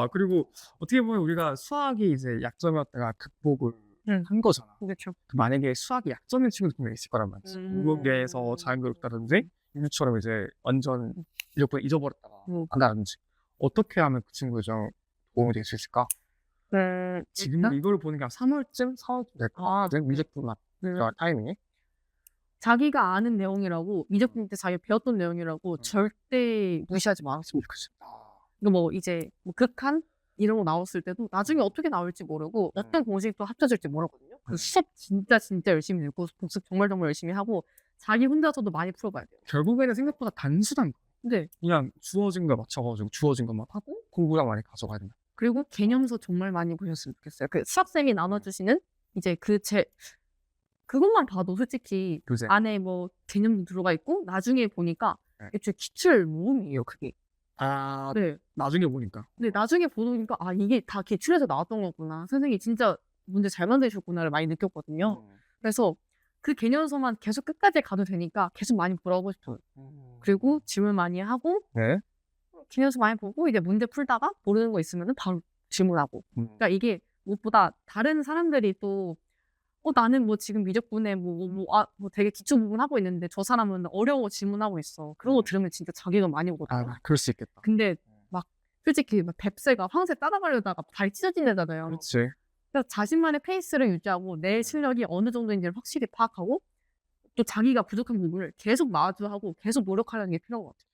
아 그리고 어떻게 보면 우리가 수학이 이제 약점이었다가 극복을 응. 한 거잖아. 그렇죠. 그 만약에 수학이 약점인 친구도 분명히 있을 거란 말이지. 음. 문계에서 자연교육다든지 유주처럼 이제 완전 무조건 잊어버렸다가 음. 한다든지 어떻게 하면 그 친구에 좀 도움이 될 수 있을까? 네, 지금 일단 이걸 보는 게한 3월쯤, 4월쯤 될까? 아. 미적분 맞 네. 타이밍이? 자기가 아는 내용이라고 미적분 때 자기가 배웠던 내용이라고 음. 절대 무시하지 말았으면. 이거 뭐 이제 뭐 극한 이런 거 나왔을 때도 나중에 어떻게 나올지 모르고 음. 어떤 공식도 합쳐질지 모르거든요. 음. 그 수업 진짜 진짜 열심히 듣고 복습 정말 정말 열심히 하고 자기 혼자서도 많이 풀어봐야 돼요. 결국에는 생각보다 단순한 거. 근데 그냥 주어진 거 맞춰가지고 주어진 것만 하고 공부량 많이 가져가야 된다. 그리고 개념서 정말 많이 보셨으면 좋겠어요. 그 수학쌤이 나눠주시는 이제 그 제 그것만 봐도 솔직히 교재. 안에 뭐 개념도 들어가 있고 나중에 보니까 네. 애초에 기출 모음이에요 그게. 아, 네. 나중에 보니까. 근데 나중에 보니까 아 이게 다 기출에서 나왔던 거구나. 선생님이 진짜 문제 잘 만드셨구나를 많이 느꼈거든요. 그래서 그 개념서만 계속 끝까지 가도 되니까 계속 많이 보라고 싶어요. 그리고 질문 많이 하고 네. 개념서 많이 보고 이제 문제 풀다가 모르는 거 있으면 바로 질문하고. 음. 그러니까 이게 무엇보다 다른 사람들이 또 어, 나는 뭐 지금 미적분에 뭐, 뭐, 뭐, 아, 뭐 되게 기초 부분 하고 있는데 저 사람은 어려워 질문하고 있어. 그런 거 들으면 진짜 자괴감 많이 오거든요. 아, 그럴 수 있겠다. 근데 막 솔직히 막 뱁새가 황새 따라가려다가 다리 찢어진 애잖아요. 그렇지. 그래서 자신만의 페이스를 유지하고 내 실력이 어느 정도인지를 확실히 파악하고 또 자기가 부족한 부분을 계속 마주하고 계속 노력하려는 게 필요한 것 같아요.